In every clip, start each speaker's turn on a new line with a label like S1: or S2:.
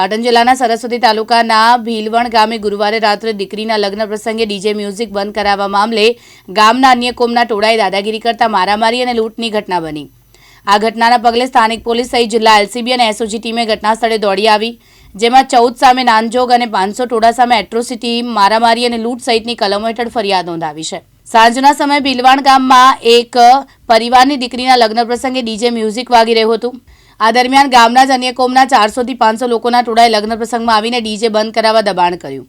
S1: પાટણ જિલ્લાના સરસ્વતી તાલુકાના ભીલવણ ગામે ગુરુવારે રાત્રે દીકરીના લગ્ન પ્રસંગે ડીજે મ્યુઝિક બંધ કરાવવા મામલે ગામના અન્ય કોમના ટોળાએ દાદાગીરી કરતા મારામારી અને લૂંટની ઘટના બની. આ ઘટનાના પગલે સ્થાનિક પોલીસ સહિત જિલ્લા એલસીબી અને એસઓજી ટીમે ઘટના સ્થળે દોડી આવી, જેમાં ચૌદ સામે નાનજોગ અને પાંચસો ટોળા સામે એટ્રોસિટી, મારામારી અને લૂંટ સહિતની કલમો હેઠળ ફરિયાદ નોંધાવી છે. સાંજના સમયે ભીલવાણ ગામમાં એક પરિવારની દીકરીના લગ્ન પ્રસંગે ડીજે મ્યુઝિક વાગી રહ્યું હતું. આ દરમિયાન ગામના જ અન્ય કોમના ચારસોથી પાંચસો લોકોના ટોળાએ લગ્ન પ્રસંગમાં આવીને ડીજે બંધ કરાવવા દબાણ કર્યું.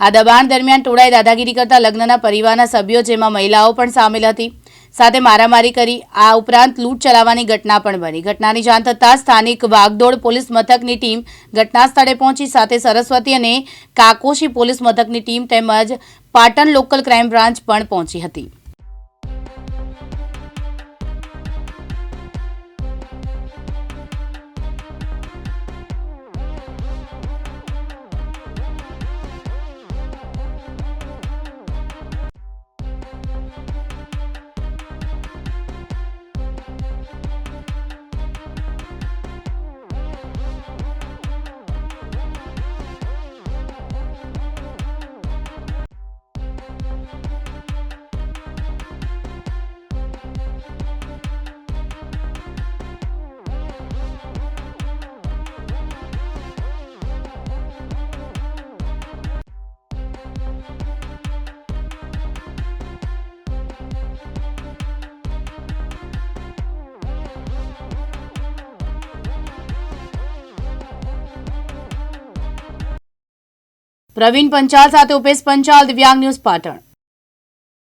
S1: આ દબાણ દરમિયાન ટોળાએ દાદાગીરી કરતા લગ્નના પરિવારના સભ્યો, જેમાં મહિલાઓ પણ સામેલ હતી, સાથે મારામારી કરી, આ ઉપરાંત લૂંટ ચલાવવાની ઘટના પણ બની. ઘટનાની જાણ થતાં સ્થાનિક વાગદોડ પોલીસ મથકની ટીમ ઘટના સ્થળે પહોંચી, સાથે સરસ્વતી અને કાકોશી પોલીસ મથકની ટીમ તેમજ પાટણ લોકલ ક્રાઇમ બ્રાન્ચ પણ પહોંચી હતી. પ્રવીણ પંચાલ સાથે ઉપેશ પંચાલ દિવ્યાંગ ન્યૂઝ પાટણ.